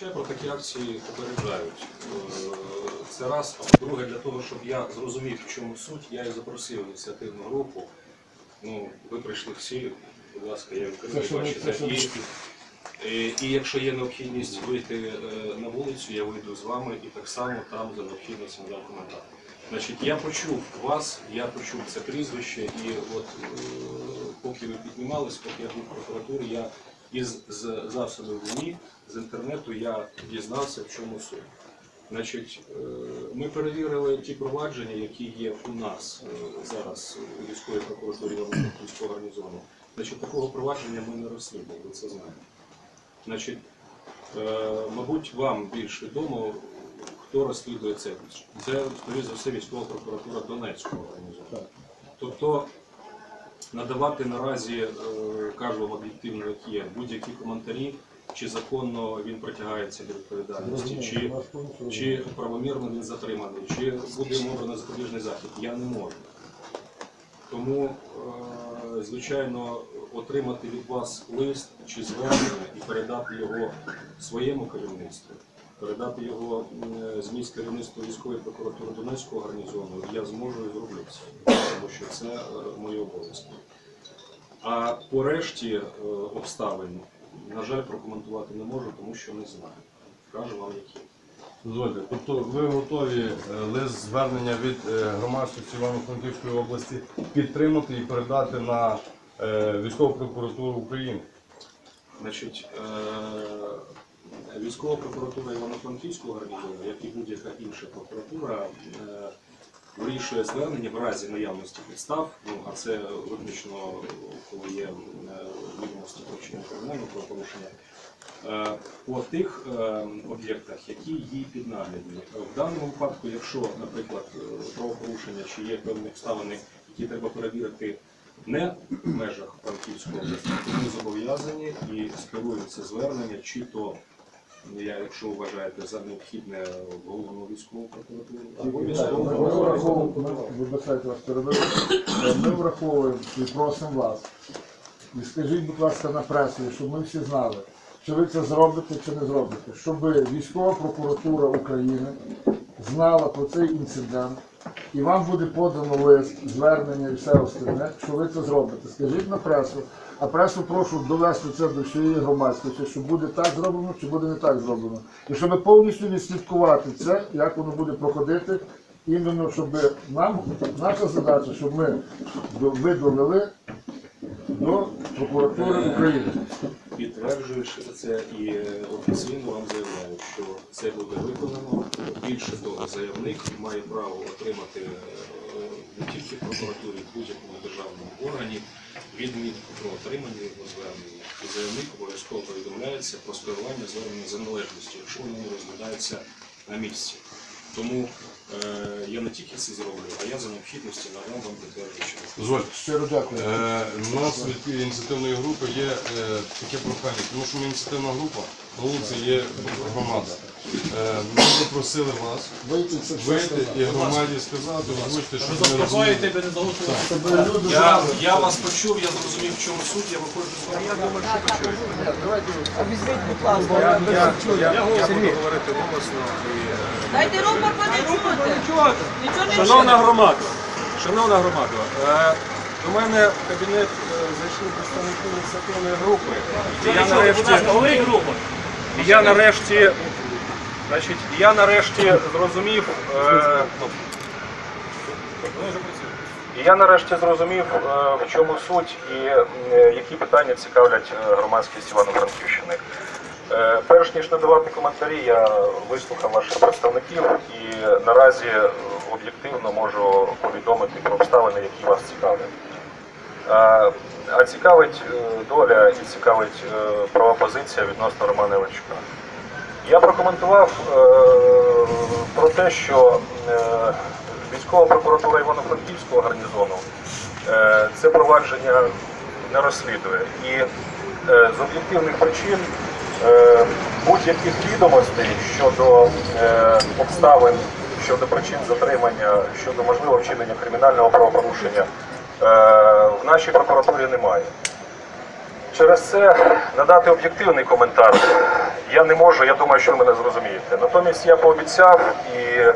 Ще про такі акції попереджають. Е, Це раз. А по-друге, для того, щоб я зрозумів, в чому суть, я і запросив ініціативну групу. Ну, ви прийшли всі, будь ласка, я ви- бачите. І, і, і якщо є необхідність вийти е, на вулицю, я вийду з вами і так само там за необхідність надам коментар. Значить, я почув вас, я почув це прізвище, і от е, поки ви піднімались, поки я був в прокуратурі, я із з засобів ЗМІ, з інтернету я дізнався, в чому суть. Значить, е, ми перевірили ті провадження, які є у нас е, зараз у військовій прокуратурі військового гарнізону. Значить, такого провадження ми не розслідували, ви це знаєте. Значить, е, мабуть, вам більш відомо, хто розслідує це. Це, скоріше за все, військова прокуратура Донецького організону. Так. Тобто надавати наразі, е, кажу об'єктивно, як є, будь-які коментарі, чи законно він притягається до відповідальності, чи, чи правомірно він затриманий, чи буде йому обрано запобіжний захід, я не можу. Тому, е, звичайно, отримати від вас лист чи звернення і передати його своєму керівництву, передати його зміст керівництва військової прокуратури Донецького гарнізону, я зможу і зроблю це, тому що це е, мої обов'язки. А по решті е, обставин, на жаль, прокоментувати не можу, тому що не знаю. Кажу вам, які. Дозвольте, тобто ви готові е, лист звернення від громадськості Івано-Франківської області підтримати і передати на військову прокуратуру України? Значить, військова прокуратура Івано-Франківського гарнізону, як і будь-яка інша прокуратура, е, вирішує звернення в разі наявності підстав, ну, а це виключно, коли є е, відомості про вчинення кримінального правопорушення, е, по тих об'єктах, які їй піднаглядні. В даному випадку, якщо, наприклад, правопорушення чи є певні обставини, які треба перевірити не в межах Франківської області, ми зобов'язані і скеруємо це звернення, чи то я, якщо вважаєте за необхідне головну військову прокуратуру, Ми враховуємо, вибачайте вас перебив. Ми враховуємо і просимо вас. І скажіть, будь ласка, на пресу, щоб ми всі знали, чи ви це зробите, чи не зробите, щоб військова прокуратура України знала про цей інцидент, і вам буде подано лист, звернення і все остальне, що ви це зробите. Скажіть на пресу, а пресу прошу довести це до всієї громадськості, що буде так зроблено, чи буде не так зроблено. І щоб повністю відслідкувати це, як воно буде проходити, іменно щоб нам, наша задача, щоб ми до- ви довели до прокуратури України. Підтверджуючи це і е, офіційно вам заявляю, що це буде виконано. Більше того, заявник має право отримати е, не тільки в прокуратурі, в будь-якому державному органі відмітку про отримання його звернення. І заявник обов'язково повідомляється про скерування звернення за належністю, якщо воно не розглядається на місці. Тому е, я не тільки це зроблю, а я за необхідності надам вам підтверджуючи. Дозвольте. Щиро дякую. Е, У нас від ініціативної групи є е, таке прохання, тому що ми ініціативна група, вулиці є громада. Е, Ми попросили вас Вийти це вийти і громаді сказати, озвучити, що розуміємо. Щоб люди Я, я вас почув, я зрозумів, в чому суть, я виходжу з вами. Я думаю, що почуєте. Візьміть, будь ласка, Я, ви я, я, я буду говорити голосно і е, Дайте рупор почути. Нічого не Шановна громада, шановна громада, е, до мене в кабінет е, зайшли представники ініціативної групи. І я нарешті, і я нарешті, значить, я нарешті зрозумів, е, і я нарешті зрозумів, е, в чому суть і е, які питання цікавлять е, громадськість Івано-Франківщини. Е, Перш ніж надавати коментарі, я вислухав ваших представників і наразі е, об'єктивно можу повідомити про обставини, які вас цікавлять. А цікавить е, доля і цікавить е, права позиція відносно Романа Іванчука. Я прокоментував е, про те, що військова прокуратура Івано-Франківського гарнізону це провадження не розслідує. І з об'єктивних причин будь-яких відомостей щодо обставин, щодо причин затримання, щодо можливого вчинення кримінального правопорушення в нашій прокуратурі немає. Через це надати об'єктивний коментар я не можу, я думаю, що ви мене зрозумієте. Натомість я пообіцяв і е,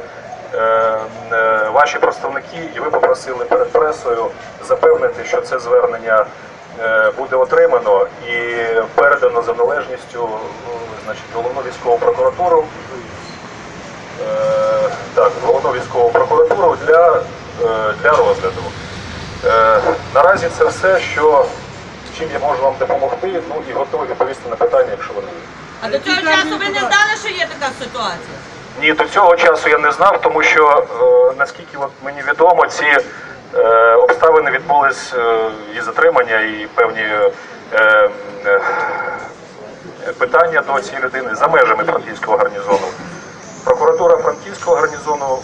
е, ваші представники, і ви попросили перед пресою запевнити, що це звернення е, буде отримано і передано за належністю ну, значить, головну військову прокуратуру. Е, так, головну військову прокуратуру для, е, для розгляду. Е, наразі це все, що чим я можу вам допомогти, ну і готовий відповісти на питання, якщо вони є. А до цього часу ви не знали, що є така ситуація? Ні, до цього часу я не знав, тому що е, наскільки от мені відомо, ці е, обставини відбулись е, і затримання, і певні е, е, питання до цієї людини за межами франківського гарнізону. Прокуратура франківського гарнізону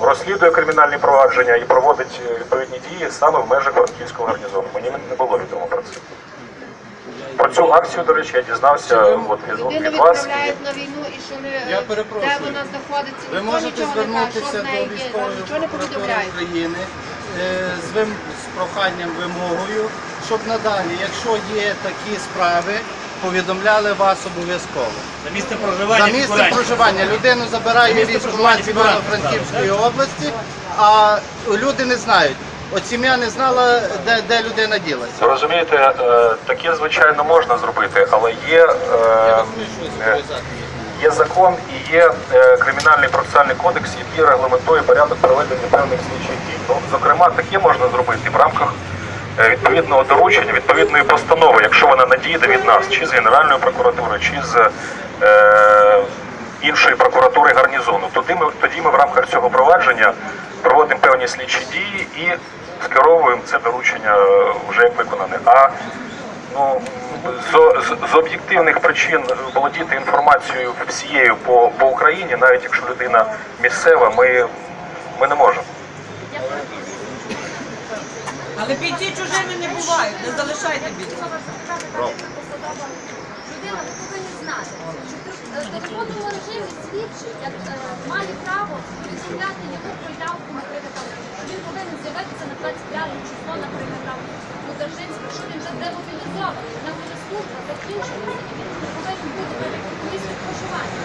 розслідує кримінальні провадження і проводить е, відповідні дії саме в межах франківського гарнізону. Мені не було відомо про це. Про цю акцію, до речі, я дізнався от, від, від вас. відправляють на війну і що не Я перепрошую. де вона знаходиться, Ви ніхто можете нічого не каже, що звернутися в неї до є, військової нічого не прокуратури повідомляють. України е, з, вим... з проханням вимогою, щоб надалі, якщо є такі справи, повідомляли вас обов'язково. За місце проживання За місце фігурантів. проживання людину забирає місце військкомат проживання. Івано-Франківської області, а люди не знають. От сім'я не знала, де, де людина ділася. Розумієте, е, таке звичайно можна зробити, але є, е, е, є закон і є е, кримінальний процесуальний кодекс, який регламентує порядок проведення певних слідчих дій. Ну, зокрема, таке можна зробити в рамках відповідного доручення, відповідної постанови, якщо вона надійде від нас, чи з Генеральної прокуратури, чи з е, іншої прокуратури гарнізону. Тоді ми, тоді ми в рамках цього провадження проводимо певні слідчі дії і скеровуємо це доручення е, вже як виконане. А ну, з, з, з об'єктивних причин володіти інформацією всією по, по Україні, навіть якщо людина місцева, ми, ми не можемо. Але бійці чужими не бувають, не залишайте бійців. Людина, ви повинні знати, що в телефонному режимі слідчий як, е, має право повідомляти йому про явку, наприклад, там, що він повинен з'явитися на 25 число, наприклад, там, у Держинську, що він вже демобілізований, на буде служба закінчилася, і він не повинен бути в місці проживання.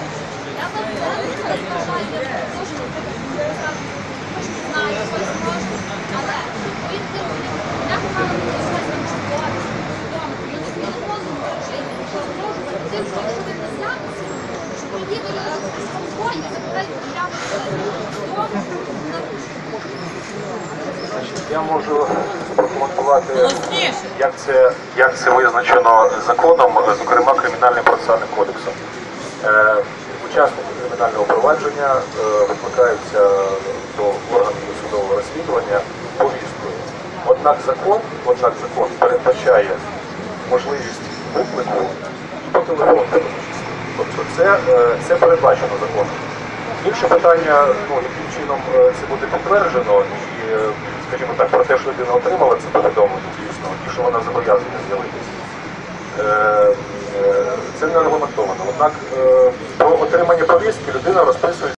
Я вам зараз вважаю, я теж, наприклад, поставлю, трошки знаю, щось можу, але він тим, як мало бути щось там чудове, вдома, він в телефонному режимі, погрожувати тим, що якщо ви не знятися, що тоді ви спокійно забираєте прямо додому, на Я можу прокоментувати, як це, як це визначено законом, зокрема кримінальним процесуальним кодексом. Е, учасники кримінального провадження е, викликаються до органів досудового розслідування повісткою. Однак закон, однак закон передбачає можливість виклику по телефону. Тобто це, е, це передбачено законом. Інше питання, ну яким чином е, це буде підтверджено, і, е, скажімо так, про те, що людина отримала це повідомлення дійсно, і що вона зобов'язана з'явитися. Це не регламентовано. Однак про отримання повістки людина розповідає.